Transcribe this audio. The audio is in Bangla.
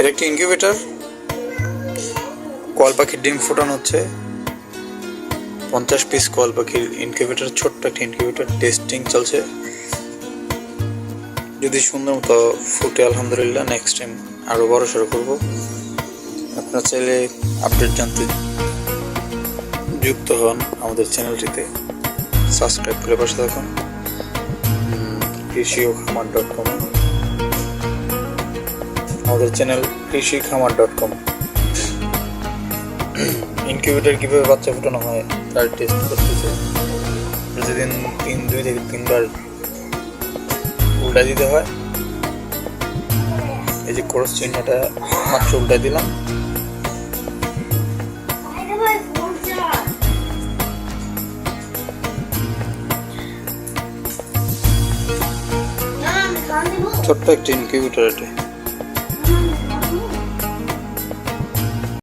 এটা একটি ইনকিউবেটর কল পাখির ডিম ফোটানো হচ্ছে। পঞ্চাশ পিস কল পাখির ইনকিউবেটর ছোট্ট একটা ইনকিউবেটর টেস্টিং চলছে। যদি সুন্দর মতো ফুটে, আলহামদুলিল্লাহ নেক্সট টাইম আরও বড় সড়ো করব। আপনারা চাইলে আপডেট জানতে যুক্ত হন আমাদের চ্যানেলটিতে। সাবস্ক্রাইব করে পাশে থাকুন। কৃষি ও খামার ডট কম আমাদের চ্যানেল কৃষি খামার ডট কম ইনকিউবেটর কীভাবে বাচ্চা ফোটানো হয়, তার টেস্ট করতেছে। প্রতিদিন তিন, দুই থেকে তিনবার উল্টা দিতে হয়। এই যে ক্রস চিহ্নটা মাত্র উল্টা দিলাম। ছোট্ট একটি ইনকিউবেটর এটা।